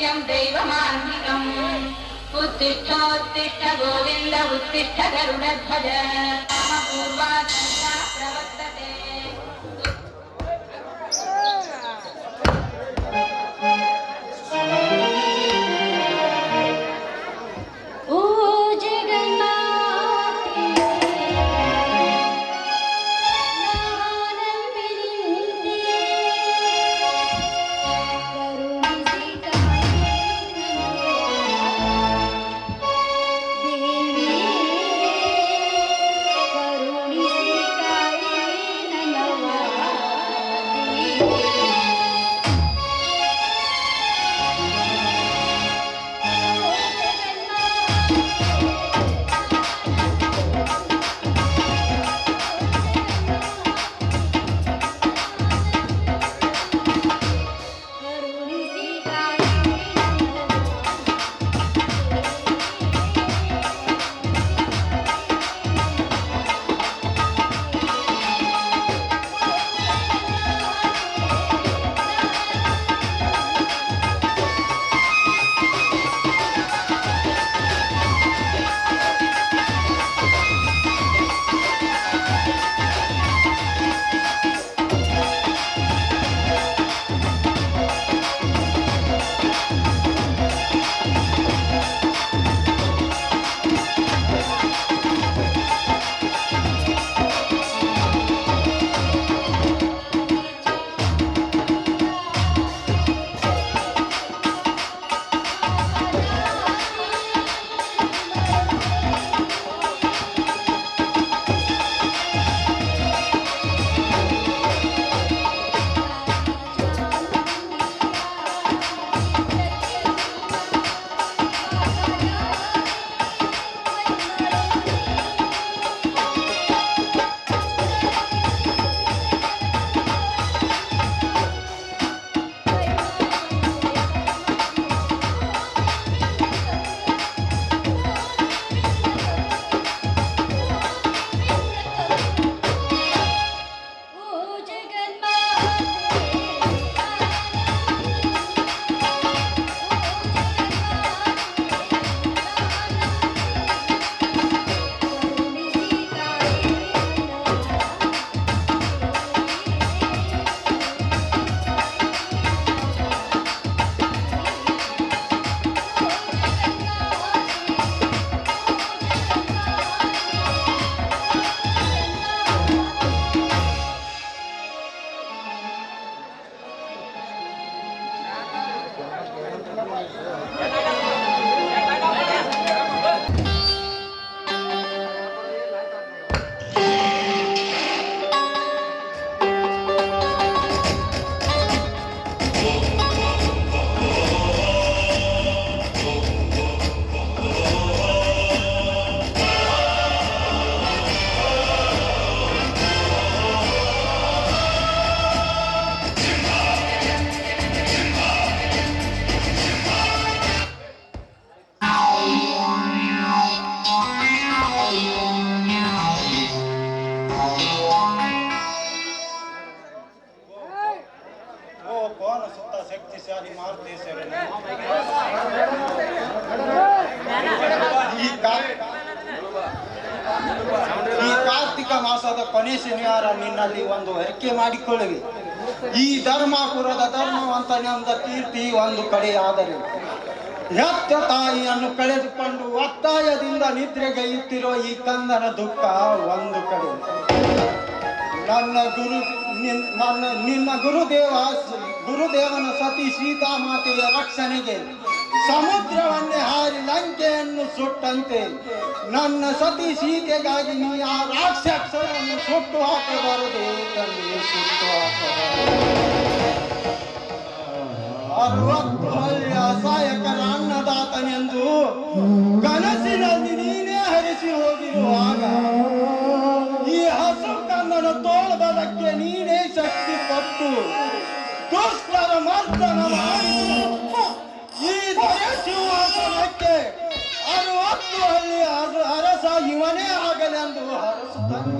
ദിവ്യം ദൈവമാന്തികം ഉത്തിഷ്ഠോത്തിഷ്ഠ ഗോവിന്ദ ഉത്തിഷ്ഠ ഗരുഡധ്വജ. രാമപൂർവാ ಶನಿವಾರ ನಿನ್ನಲ್ಲಿ ಒಂದು ಹರಕೆ ಮಾಡಿಕೊಳ್ಳುವೆ ಈ ಧರ್ಮಾಪುರದ ಧರ್ಮವಂತನೆಂದ ಕೀರ್ತಿ ಒಂದು ಕಡೆ ಆದರೆ ಹೆತ್ತ ತಾಯಿಯನ್ನು ಕಳೆದುಕೊಂಡು ಒತ್ತಾಯದಿಂದ ನಿದ್ರೆಗೈಯುತ್ತಿರೋ ಈ ಕಂದನ ದುಃಖ ಒಂದು ಕಡೆ. ನನ್ನ ಗುರು, ನಿನ್- ನನ್ನ, ನಿನ್ನ ಗುರುದೇವ, ಗುರುದೇವನ ಸತಿ ಸೀತಾಮಾತೆಯ ರಕ್ಷಣೆಗೆ ಸಮುದ್ರವನ್ನೇ ಹಾರಿ ಲಂಕೆಯನ್ನು ಸುಟ್ಟಂತೆ. ನನ್ನ ಸತಿ ಸೀತೆಗಾಗಿ ನೀ ಆ ರಾಕ್ಷಸರನ್ನು ಸುಟ್ಟು ಹಾಕಬಾರದು ತಂದೆ ಸುಟ್ಟು ಅರವತ್ತು ಹಳ್ಳಿ ಅಸಹಾಯಕರ ಅನ್ನದಾತನೆಂದು ಕನಸಿನಲ್ಲಿ ನೀನೇ ಹರಿಸಿ ಹೋಗಿರುವಾಗ ಈ ಹಸು ಕನ್ನಡ ತೋಳಬದಕ್ಕೆ ನೀನೇ ಶಕ್ತಿ ಕೊಟ್ಟು ದುಷ್ಟರ ಮರ್ದನ ಮಾಡಿ ಈ ಸಿಂಹಾಸನಕ್ಕೆ ಅರವತ್ತು ಹಳ್ಳಿ ಅರ- ಅರಸ ಇವನೇ ಆಗಲೆಂದು ಹರಸುತ್ತಾನೆ.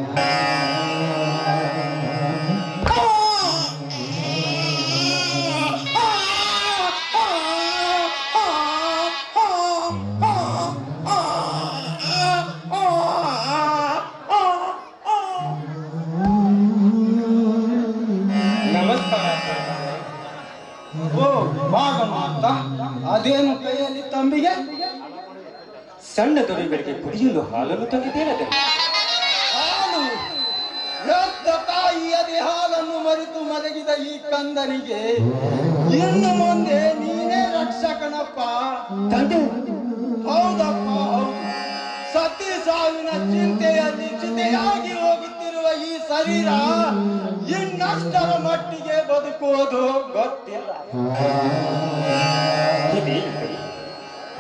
ದೊರೆಗಳಿಗೆ ಕುಡಿಯಲು ಹಾಲನ್ನು ತಂದಿದ್ದೇನೆ ಹಾಲು! ರಕ್ತ ತಾಯಿಯದೆ ಹಾಲನ್ನು ಮರೆತು ಮಲಗಿದ ಈ ಕಂದನಿಗೆ ಇನ್ನು ಮುಂದೆ ನೀನೇ ರಕ್ಷಕನಪ್ಪ. ತಂದೆ? ಹೌದಪ್ಪ ಹೌದು. ಸತಿ ಸಾವಿನ ಚಿಂತೆಯಲ್ಲಿ ಚಿತೆಯಾಗಿ ಹೋಗುತ್ತಿರುವ ಈ ಶರೀರ ಇನ್ನಷ್ಟರ ಮಟ್ಟಿಗೆ ಬದುಕುವುದು ಗೊತ್ತಿಲ್ಲ?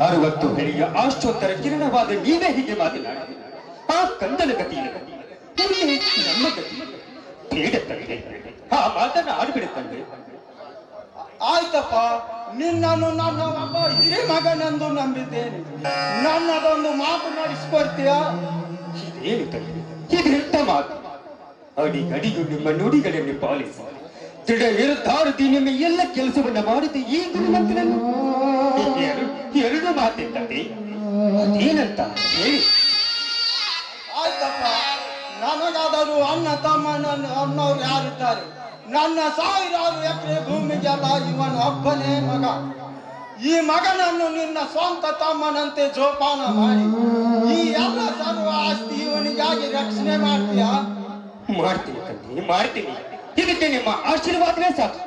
ಅರವತ್ತು ಬೆಳೆಯ ಆಶ್ಚೋತ್ತರ ಕಿರಣವಾದ ನೀವೇ ಹೀಗೆ ಮಾತನಾಡಿ. ಆ ಕಂದನ ಗತಿ ನಮ್ಮ ಗತಿ. ಬೇಡ ತಂದೆ. ಆ ಮಾತನ್ನ ಆಡ್ಬಿಡ ತಂದೆ. ಆಯ್ತಪ್ಪ ನಿನ್ನನ್ನು ನನ್ನ ಒಬ್ಬ ಹಿರಿ ಮಗನೆಂದು ನಂಬಿದ್ದೇನೆ. ನನ್ನದೊಂದು ಮಾತು ನಡೆಸ್ಕೊಡ್ತೀಯ ಇದೇನು ತಂದೆ? ಇದೆಂತ ಮಾತು? ಅಡಿಗಡಿಗೂ ನಿಮ್ಮ ನುಡಿಗಳನ್ನು ಪಾಲಿಸಿ. ದೃಢ ನಿರ್ಧಾರದಿ ನಿಮ್ಮ ಎಲ್ಲ ಕೆಲಸವನ್ನ ಮಾಡಿದೆ. ಈ ಗುರುಮಂತ್ರ ಎರಡು ಮಾತೆಂತದೆ ಅದೇನಂತ ಹೇಳಿ. ಆಯ್ತಪ್ಪ ನನಗಾದರೂ ಅಣ್ಣ ತಮ್ಮ ನನ್ನ ಅನ್ನೋರು ಯಾರಿದ್ದಾರೆ? ನನ್ನ ಸಾವಿರಾರು ಎಕರೆ ಭೂಮಿಗೆಲ್ಲ ಇವನ ಒಬ್ಬನೇ ಮಗ. ಈ ಮಗನನ್ನು ನಿನ್ನ ಸ್ವಂತ ತಮ್ಮನಂತೆ ಜೋಪಾನ ಮಾಡಿ. ಈ ಎಲ್ಲ ಸರ್ವ ಆಸ್ತಿ ಇವನಿಗಾಗಿ ರಕ್ಷಣೆ ಮಾಡ್ತೀಯ? ಮಾಡ್ತೀನಿ ತಂದೆ ಮಾಡ್ತೀನಿ. ಇದಕ್ಕೆ ನಿಮ್ಮ ಆಶೀರ್ವಾದವೇ ಸಾಕು.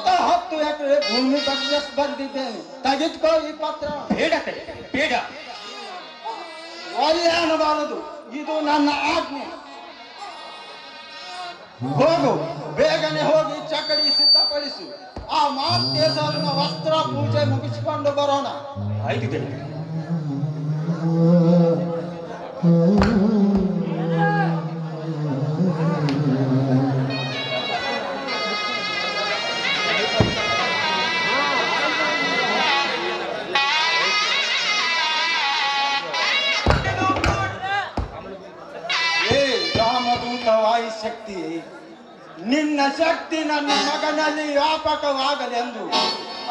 ಸ್ವತಃ ಹತ್ತು ಎಕರೆ ಭೂಮಿ ಬಗ್ಗೆ ಬಂದಿದ್ದೇನೆ ತೆಗೆದುಕೋ ಈ ಪತ್ರ. ಬೇಡ ಬೇಡ. ಒಳ್ಳೆ ಅನ್ನಬಾರದು ಇದು ನನ್ನ ಆಜ್ಞೆ. ಹೋಗು ಬೇಗನೆ ಹೋಗಿ ಚಕಡಿ ಸಿದ್ಧಪಡಿಸು. ಆ ಮಾತೇಶ್ವರನ ವಸ್ತ್ರ ಪೂಜೆ ಮುಗಿಸಿಕೊಂಡು ಬರೋಣ. ಆಯ್ತು Thank ಏ ವಾಯುಶಕ್ತಿ ನಿನ್ನ ಶಕ್ತಿ ನನ್ನ ಮಗನಲ್ಲಿ ವ್ಯಾಪಕವಾಗಲೆಂದು,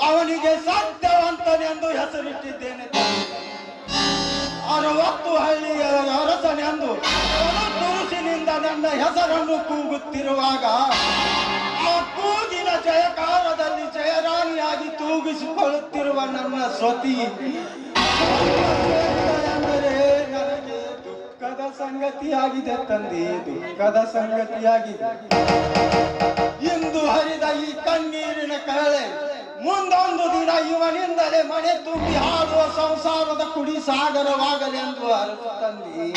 ಅವನಿಗೆ ಸತ್ಯವಂತನೆಂದು ಹೆಸರಿಟ್ಟಿದ್ದೇನೆ ಅರವತ್ತು ಹಳ್ಳಿಯ ಅರಸನೆಂದು ತುರುಸಿನಿಂದ ನನ್ನ ಹೆಸರನ್ನು ಕೂಗುತ್ತಿರುವಾಗ, ಆ ಕೂಗಿನ ಜಯಕಾಲದಲ್ಲಿ ಜಯರಾಣಿಯಾಗಿ ತೂಗಿಸಿಕೊಳ್ಳುತ್ತಿರುವ ನನ್ನ ಸ್ವತಿ ದುಃಖದ ಸಂಗತಿಯಾಗಿದೆ ತಂದೆ, ದುಃಖದ ಸಂಗತಿಯಾಗಿದೆ. ಇಂದು ಹರಿದ ಈ ಕಣ್ಣೀರಿನ ಕಳೆ, ಮುಂದೊಂದು ದಿನ ಇವನಿಂದಲೇ ಮನೆ ತುಂಬಿ ಹಾಡುವ ಸಂಸಾರದ ಕುಡಿ ಸಾಗರವಾಗಲಿ ಎಂದು ಅರಿತು ತಂದಿ.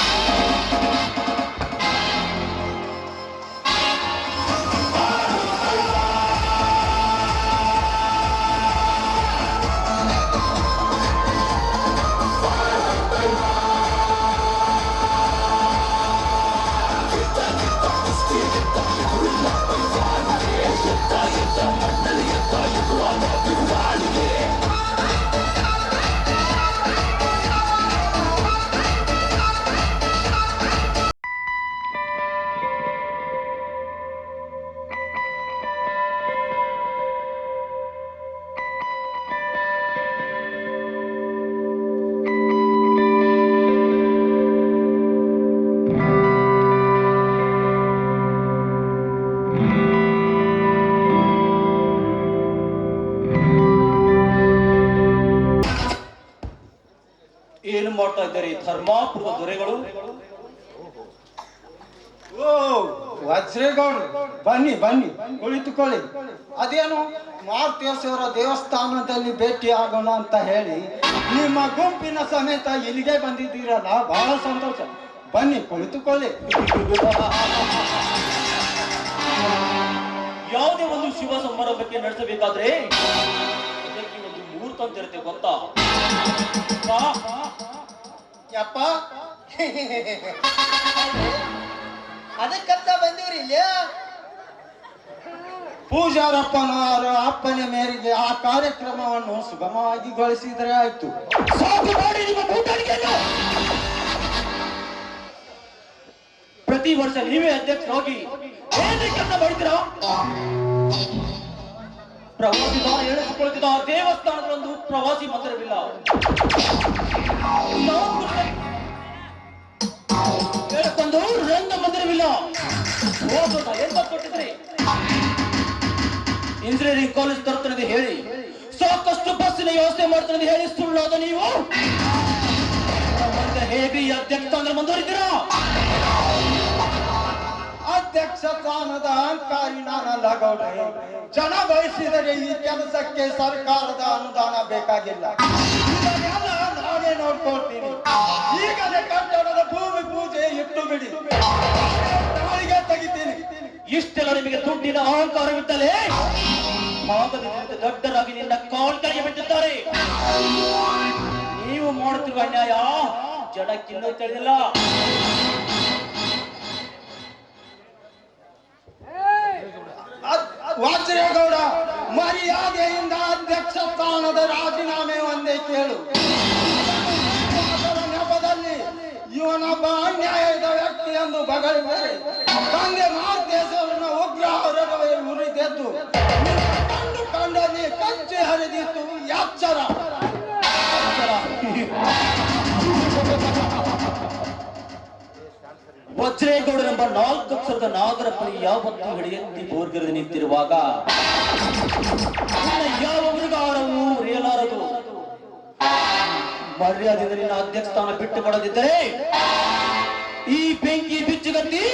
ಮಾರುತೇಶ್ವರ ದೇವಸ್ಥಾನದಲ್ಲಿ ಭೇಟಿ ಆಗೋಣ ಅಂತ ಹೇಳಿ ನಿಮ್ಮ ಗುಂಪಿನ ಸಮೇತ ಇಲ್ಲಿಗೆ ಬಂದಿದ್ದೀರಲ್ಲ ಬಹಳ ಸಂತೋಷ. ಬನ್ನಿ ಕುಳಿತುಕೊಳ್ಳಿ. ಯಾವುದೇ ಒಂದು ಶಿವ ಸಮಾರಂಭಕ್ಕೆ ನಡೆಸಬೇಕಾದ್ರೆ ಇದಕ್ಕೆ ಒಂದು ಮುಹೂರ್ತ ಅಂತ ಇರುತ್ತೆ ಗೊತ್ತಾ? ಯಪ್ಪ. ಅದಕ್ಕಂತ ಬಂದಿವ್ರಿ ಇಲ್ಲಿ ಪೂಜಾರಪ್ಪನವರ ಅಪ್ಪನ ಮೇರೆಗೆ ಆ ಕಾರ್ಯಕ್ರಮವನ್ನು ಸುಗಮವಾಗಿ ಗೊಳಿಸಿದರೆ ಆಯ್ತು. ಪ್ರತಿ ವರ್ಷ ನೀವೇ ಅಧ್ಯಕ್ಷ ಹೋಗಿ ಪ್ರವಾಸಿ ತಾಣ ಎಳೆಸಿಕೊಳ್ಳುತ್ತಿದ್ದ ಆ ದೇವಸ್ಥಾನದಲ್ಲೊಂದು ಪ್ರವಾಸಿ ಮಂದಿರವಿಲ್ಲ. ಹೇಳಿಕೊಂಡು ರಂಗ ಮಂದಿರವಿಲ್ಲ. ಎಂತ ಕೊಟ್ಟಿದ್ರಿ ಇಂಜಿನಿಯರಿಂಗ್ ಕಾಲೇಜ್ ತರುತ್ತದೆ ಹೇಳಿ. ಸಾಕಷ್ಟು ಬಸ್ಸಿನ ವ್ಯವಸ್ಥೆ ಮಾಡ್ತಾರೆ ಹೇಳಿ, ಸುಳ್ಳೋದ ನೀವು? ಹೇಗೆ ಅಧ್ಯಕ್ಷ ಅಂದ್ರೆ ಮುಂದುವರಿತೀರಾ? ಅಧ್ಯಕ್ಷ ಸ್ಥಾನದ ಅಹಂಕಾರಿ ನಾನಲ್ಲ ಗೌಡ್ರೆ. ಜನ ಬಯಸಿದರೆ ಈ ಕೆಲಸಕ್ಕೆ ಸರ್ಕಾರದ ಅನುದಾನ ಬೇಕಾಗಿಲ್ಲ. ನಾನೇ ನೋಡ್ಕೊಳ್ತೀನಿ. ಈಗಲೇ ಕಟ್ಟಡದ ಭೂಮಿ ಪೂಜೆ ಇಟ್ಟು ಬಿಡಿ. ಇಷ್ಟೆಲ್ಲ ನಿಮಗೆ ದುಡ್ಡಿನ ಅಹಂಕಾರವಿದ್ದಲೇ ಭಾಗದಿಂದ ದೊಡ್ಡರಾಗಿ ನಿನ್ನ ಕಾಲ್ ಕೆಳಗೆ ಬಿಟ್ಟಿದ್ದಾರೆ. ನೀವು ಮಾಡುತ್ತಿರುವ ಅನ್ಯಾಯ ಜನಕ್ಕಿನ್ನ ತಿಳಿದಿಲ್ಲ. ವಾಜ್ರೇಗೌಡ ಮರ್ಯಾದೆಯಿಂದ ಅಧ್ಯಕ್ಷ ಸ್ಥಾನದ ರಾಜೀನಾಮೆ ಒಂದೇ ಕೇಳು. ನೆಪದಲ್ಲಿ ಇವನೊಬ್ಬ ಅನ್ಯಾಯ ವ್ಯಕ್ತಿ ಎಂದು ಬಗಳಿದರೆ ತಂದೆ ಮಾರ್ದೇಶವರನ್ನ ಉಗ್ರ ಹೊರಗಡೆ ಉರಿದೆದ್ದು ಕಂಡು ಕಂಡಲ್ಲಿ ಕಚ್ಚಿ ಹರಿದಿತ್ತು ಎಚ್ಚರ ವಜ್ರೇಗೌಡರೆಂಬ ನಾಲ್ಕು ಅಕ್ಷರದ ನಾಗರಪ್ಪನಿ ಯಾವತ್ತು ಹಿಡಿಯತ್ತಿ ಬೋರ್ಗಿರದೆ ನಿಂತಿರುವಾಗ ಯಾವ ಮೃಗಾರವು ಉರಿಯಲಾರದು ಮರ್ಯಾದೆಯಿಂದ ನಿನ್ನ ಅಧ್ಯಕ್ಷ ಸ್ಥಾನ ಬಿಟ್ಟು ಕೊಡದಿದ್ದರೆ ಈ ಬೆಂಕಿ ಬಿಚ್ಚುಗತ್ತಿ.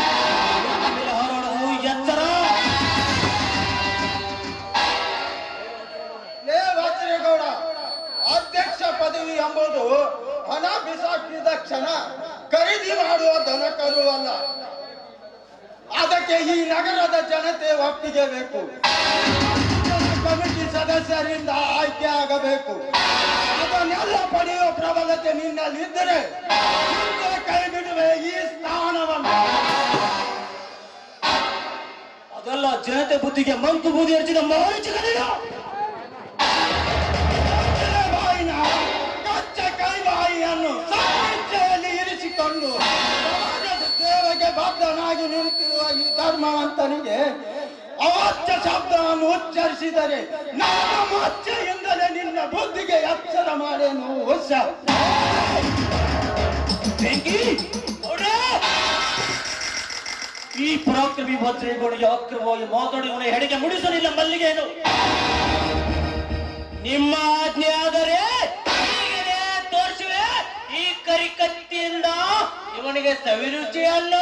ಹಾರಾಡುವುದು ಎಚ್ಚರ. ಗೌಡ, ಅಧ್ಯಕ್ಷ ಪದವಿ ಎಂಬುದು ಹಣ ಬಿಸಾಕಿದ ಕ್ಷಣ, ಖರೀದಿ ಮಾಡುವ ದನ ಕರು ಅಲ್ಲ. ಅದಕ್ಕೆ ಈ ನಗರದ ಜನತೆ ಒಪ್ಪಿಗೆ ಬೇಕು. ಕಮಿಟಿ ಸದಸ್ಯರಿಂದ ಆಯ್ಕೆ ಆಗಬೇಕು. ಅದನ್ನೆಲ್ಲ ಪಡೆಯುವ ಪ್ರಬಲತೆ ನಿನ್ನಲ್ಲಿದ್ದರೆ ಜನತೆ ಬುದ್ಧಿಗೆ ಮಂಕು ಬೂದಿ ಹಚ್ಚಿದ ಮಾರುಚಿಗಲಿಲ್ಲ ಬಾಯಿನ, ಕಚ್ಚ ಕೈ ಬಾಯಿಯನ್ನು ಸಾಹಿತ್ಯದಲ್ಲಿ ಇರಿಸಿಕೊಂಡು ಸಮಾಜದ ಸೇವೆಗೆ ಬದ್ಧನಾಗಿ ನಿಂತಿರುವ ಈ ಧರ್ಮವಂತನಿಗೆ ಅವಾಚ್ಯ ಶಬ್ದವನ್ನು ಉಚ್ಚರಿಸಿದರೆ ನಮ್ಮ ಮಚ್ಚೆಯಿಂದಲೇ ನಿನ್ನ ಬುದ್ಧಿಗೆ ಅಕ್ಷರ ಮಾಡೇನು ಹೊಸ ಬೆಂಕಿ! ಈ ಪರಾಕ್ರಮಿ ಭದ್ರೇಗೌಡಿಗೆ ಅಕ್ರಮವಾಗಿ ಮಾತಾಡಿ ಇವನ ಹೆಡಿಗೆ ಮುಡಿಸಲಿಲ್ಲ ಮಲ್ಲಿಗೆನು ನಿಮ್ಮ ಆಜ್ಞೆ ಆದರೆ ತೋರಿಸುವೆ. ಈ ಕರಿಕತ್ತಿಯಿಂದ ಇವನಿಗೆ ಸವಿರುಚಿ ಅಲ್ಲ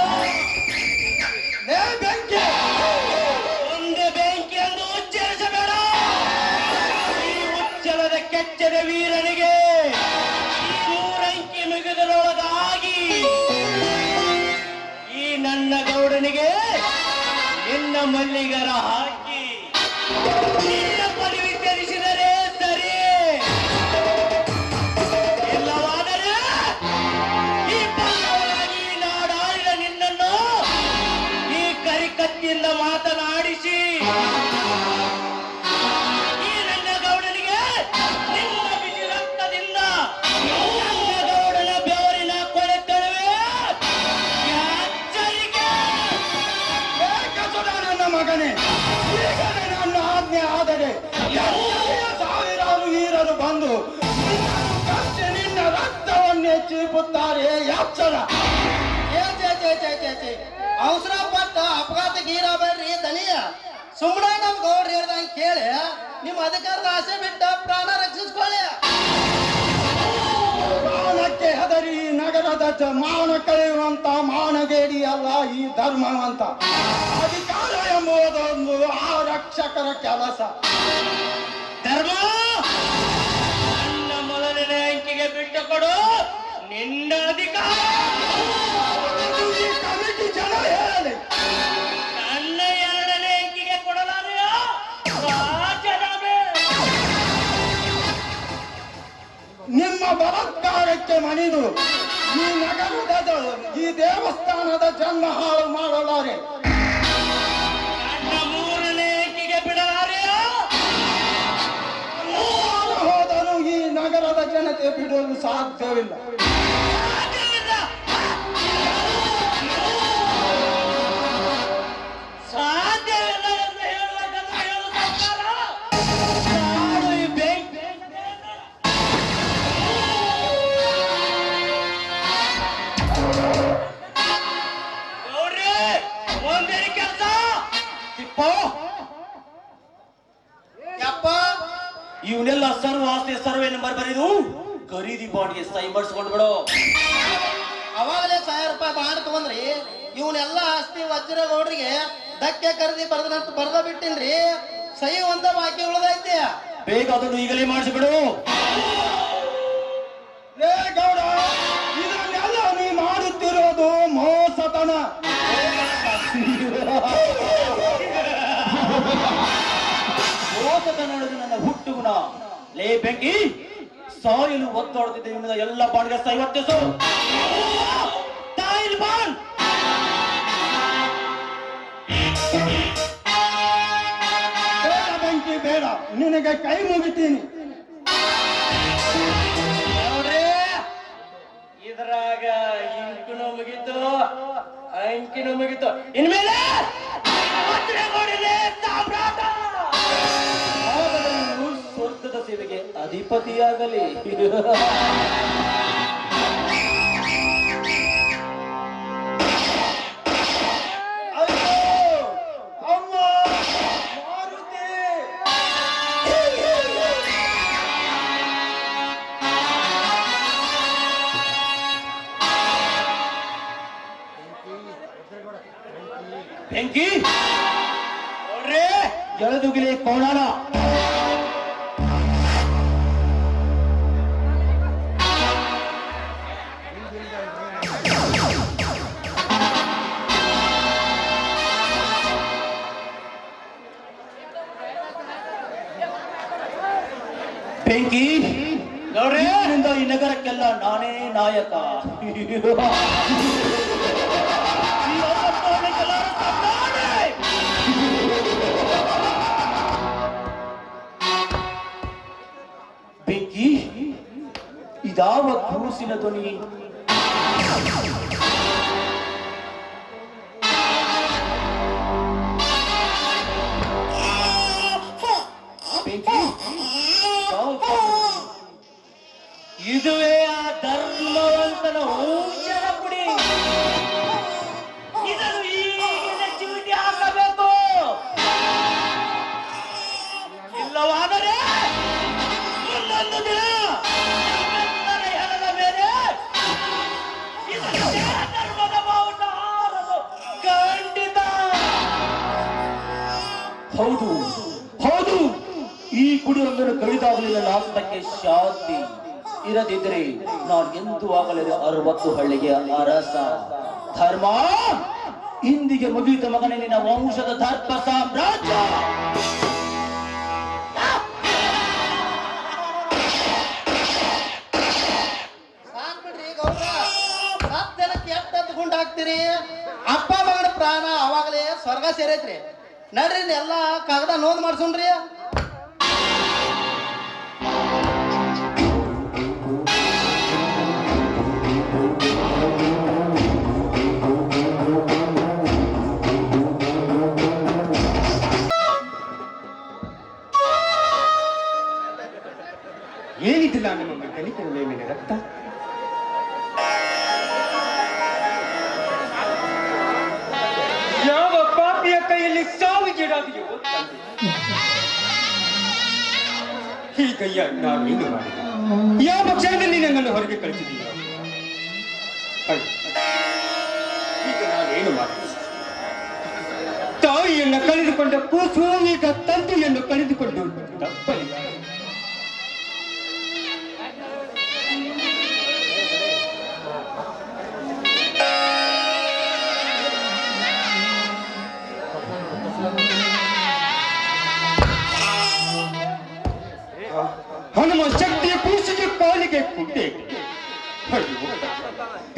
ಬೆಂಕಿ. ಒಂದೇ ಬೆಂಕಿ ಎಂದು ಉಚ್ಚರಿಸಬೇಡ. ಈ ಉಚ್ಚಲದ ಕೆಚ್ಚದ ವೀರನಿಗೆ ಮಲ್ಲಿಗರ ಹಾಕಿ ಅವಸರ ಪಟ್ಟ ಅಪಘಾತ ಗೀರ ಬರ್ರಿ ದನಿಯ ಸುಮ್ಮನೆ ನಮ್ ಗೌಡ್ರಿ ಹೇಳ್ದಂಗ ಕೇಳಿ ನಿಮ್ ಅಧಿಕಾರದ ಆಸೆ ಬಿಟ್ಟ ಪ್ರಾಣ ರಕ್ಷಿಸ್ಕೊಳ್ಳಿ. ಮಾವನಕ್ಕೆ ಹೆದರಿ ನಗರದ ಮಾವನ ಕಳೆಯುವಂತ ಮಾವನಗೇಡಿ ಅಲ್ಲ ಈ ಧರ್ಮವಂತ ಅಧಿಕಾರ ಎಂಬುದೊಂದು ರಕ್ಷಕರ ಕೆಲಸ. ಧರ್ಮ? ನನ್ನ ಮೊದಲನೇ ಅಂಕಿಗೆ ಬಿಟ್ಟು ಕೊಡು. ನಿನ್ನ ಅಧಿಕಾರ. ಜನ ಹೇಳಲಿ. ನನ್ನ ಎರಡನೇ ಕೊಡಲಾರೆಯೋ? ರಾಜರಾಮೆ ನಿಮ್ಮ ಬಲಾತ್ಕಾರಕ್ಕೆ ಮಣಿದು ಈ ನಗರದ ಈ ದೇವಸ್ಥಾನದ ಜನ್ಮ ಹಾಳು ಮಾಡಲಾರೆ. ನನ್ನ ಮೂರನೇ ಅಂಕಿಗೆ ಬಿಡಲಾರೆಯೋ? ಈ ನಗರದ ಜನತೆ ಬಿಡಲು ಸಾಧ್ಯವಿಲ್ಲ. ಬಿಡು ಅವಾಗಲೇ ಸಾವಿರ ರೂಪಾಯಿ ಬಾಂಡ್ ತಗೊಂಡ್ರಿ ಇವನ್ನೆಲ್ಲ ಆಸ್ತಿ ವಜ್ರಗೌಡ್ರಿಗೆ ಧಕ್ಕೆ ಕರೆದಿ ಬರ್ದಂತ ಬರ್ದ ಬಿಟ್ಟಿನ್ರಿ. ಸಹಿ ಒಂದ ಬಾಕಿ ಉಳ್ದೈತಿ. ಬೇಗ ಅದನ್ನು ಈಗಲೇ ಮಾಡಿಸ್ಬಿಡು. ಲೇ ಗೌಡ ಇದನ್ನೆಲ್ಲ ನೀ ಮಾಡುತ್ತಿರೋದು ಮೋಸತನ. ಮೋಸತನ ನಡೆದು ನನ್ನ ಹುಟ್ಟು ಗುಣ. ಲೇ ಬೆಂಕಿ. ಸಾಯಲು ಒತ್ತಾಡುತ್ತಿದ್ದೆ ಇವನ ಎಲ್ಲ ಬಾಂಡ್ಗೆ ಸಹ ಇವತ್ತಿಸು ತಾಯಿಲ್ ಬಾಂಡ್ ಬೇಡ ಬೆಂಕಿ, ಬೇಡ. ನಿನಗೆ ಕೈ ಮುಗಿತೀನಿ. ಇದ್ರಾಗ ಇಂಕುನು ಮುಗಿತು, ಅಂಕಿನೂ ಮುಗಿತು. ಇನ್ಮೇಲೆ ವಜ್ರಗೌಡನೇ ಸೇವೆಗೆ ಅಧಿಪತಿಯಾಗಲಿ. ಬೆಂಕಿ? ನೋಡ್ರಿ. ಇವನಿಂದ ಈ ನಗರಕ್ಕೆಲ್ಲ ನಾನೇ ನಾಯಕ. ಬೆಂಕಿ? ಇದಾವ ಕೂಸಿನ ಧ್ವನಿ. ಇದನ್ನು ಈಗಿನ ಚೀಟಿ ಹಾಕಬೇಕು. ಇಲ್ಲವಾದರೆ ಮುಂದೊಂದು ದಿನ ಹೌದು ಹೌದು. ಈ ಕುಡಿಯೊಂದನ್ನು ಕಡಿದಾಗಲಿ ನನ್ನ ಆತ್ಮಕ್ಕೆ ಶಾಂತಿ ಇರದಿದ್ದರೆ ನಾನು ಎಂದು ಆಗಲಿದೆ ಅರವತ್ತು ಹಳ್ಳಿಗೆ ಅರಸ. ಧರ್ಮ! ಇಂದಿಗೆ ಮುಗಿಯಿತ ಮಗನೇ ನಿನ್ನ ವಂಶದ ಧರ್ಮ ಸಾಮ್ರಾಜ್ಯ! ಹಾಕ್ತೀರಿ? ಅಪ್ಪ ಮಗನ ಪ್ರಾಣ ಅವಾಗಲೇ ಸ್ವರ್ಗ ಸೇರೈತ್ರಿ. ನಡ್ರಿ ಎಲ್ಲ ಕಾಗದ ನೋಂದ್ ಮಾಡ್ಸೋಣ್ರಿ. ಕಲಿಕರ ಮೇಲಿನ ರಕ್ತ ಯಾವ ಪಾಪಿಯ ಕೈಯಲ್ಲಿ ಸಾವಿಗೀಡಾಗಿದೆಯೋ ತಂದೆ. ಹೀಗಯ್ಯ ನಾನು ಮಾಡಿದೆ. ಯಾವ ಕ್ಷಣದಲ್ಲಿ ನನ್ನನ್ನು ಹೊರಗೆ ಕಳಿಸಿದೀಯ ಈಗ ನಾನೇನು ಮಾಡಿದೆ? ತಾಯಿಯನ್ನು ಕಳೆದುಕೊಂಡ ಕೂಸು, ಈಗ ತಂದೆಯನ್ನು ಕಳೆದುಕೊಂಡು ತಪ್ಪಲಿಲ್ಲ ಹನುಮ ಶಕ್ತಿಯ ಕೂಸಿಗೆ ಪಾಲಿಗೆ ಕುಟ್ಟೆ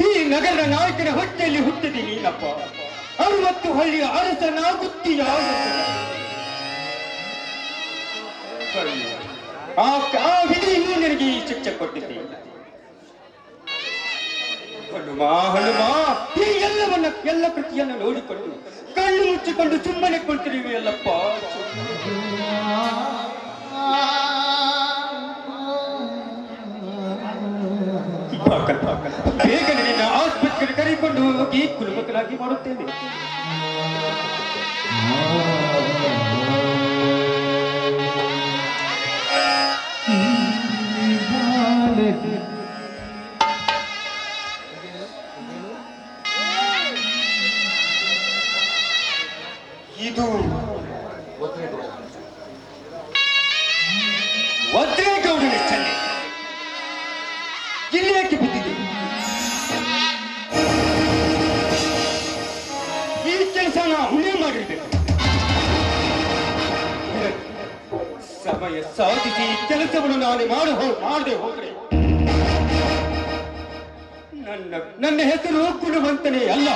ಈ ನಗರದ ನಾಯಕನ ಹೊಟ್ಟೆಯಲ್ಲಿ ಹುಟ್ಟಿದೆ ನೀನಪ್ಪ. ಅರುವತ್ತು ಹಳ್ಳಿಯ ಅರಸನಾಗುತ್ತೀಯ ಆ ಆ ನಿನಗೆ ಈ ಶಿಕ್ಷೆ ಕೊಟ್ಟಿದ್ದೆ. ಹನುಮ ಹನುಮ, ಈ ಎಲ್ಲವನ್ನ, ಎಲ್ಲ ಕೃತಿಯನ್ನು ನೋಡಿಕೊಂಡು, ಕಣ್ಣು ಮುಚ್ಚಿಕೊಂಡು ಸುಮ್ಮನೆ ಕುಳಿತಿರುವೆ ಅಲ್ಲಪ್ಪ. ಬೇಗನೆ ನಿನ್ನ ಆಸ್ಪತ್ರೆಗೆ ಕರೆದುಕೊಂಡು ಹೋಗಿ ಕುಲಮಕ್ಕಳಾಗಿ ಮಾಡುತ್ತೇವೆ ಈ ಇದು ಕೆಲಸವನ್ನು ನಾನು ಮಾಡು ಮಾಡದೆ ಹೋದ್ರೆ ನನ್ನ ನನ್ನ ಹೆಸರು ಗುಣವಂತನೇ ಅಲ್ಲ.